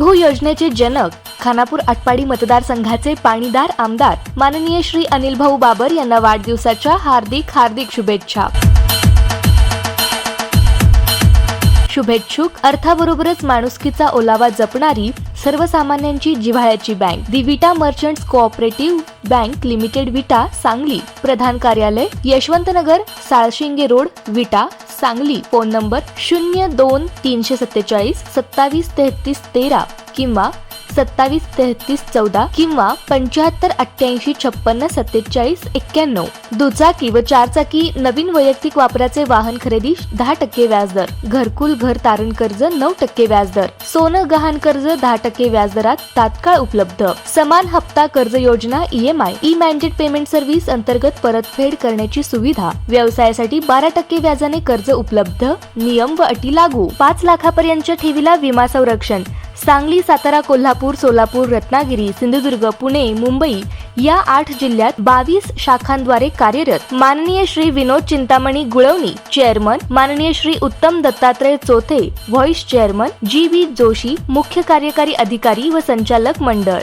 लघु योजनेचे जनक खानापूर आटपाडी मतदारसंघाचे पाणीदार आमदार माननीय श्री अनिल भाऊ बाबर यांना वाढदिवसाच्या हार्दिक हार्दिक शुभेच्छा. शुभेच्छुक अर्थाबरोबरच माणुसकीचा ओलावा जपणारी सर्वसामान्यांची जिव्हाळ्याची bank the Vita merchants cooperative bank limited Vita Sangli प्रधान कार्यालय Yashwantnagar Salshinge road Vita Sangli phone number शून्य दोन तीनशे सत्तेचाळीस सत्तावीस तेहतीस तेरा. किंवा सत्तावीस तेहतीस चौदा किंवा पंच्याहत्तर अठ्ठ्याऐंशी छप्पन्न सत्तेचाळीस एक्क्याण्णव. दुचाकी व चारचाकी नवीन वैयक्तिक वापराचे वाहन खरेदी दहा टक्के व्याजदर. घरकुल घर तारण कर्ज नऊ टक्के व्याजदर. सोनं गहाण कर्ज दहा टक्के व्याजदरात तात्काळ उपलब्ध. समान हप्ता कर्ज योजना EMI E mandate payment service अंतर्गत परतफेड करण्याची सुविधा. व्यवसायासाठी बारा टक्के व्याजाने कर्ज उपलब्ध. नियम व अटी लागू. पाच लाखापर्यंतच्या ठेवीला विमा संरक्षण. सांगली सातारा कोल्हापूर सोलापूर रत्नागिरी सिंधुदुर्ग पुणे मुंबई या आठ जिल्ह्यात बावीस शाखांद्वारे कार्यरत माननीय श्री विनोद चिंतामणी गुळवणी चेअरमन माननीय Shri Uttam Dattatray Chothe vice chairman G V Joshi मुख्य कार्यकारी अधिकारी व संचालक मंडळ.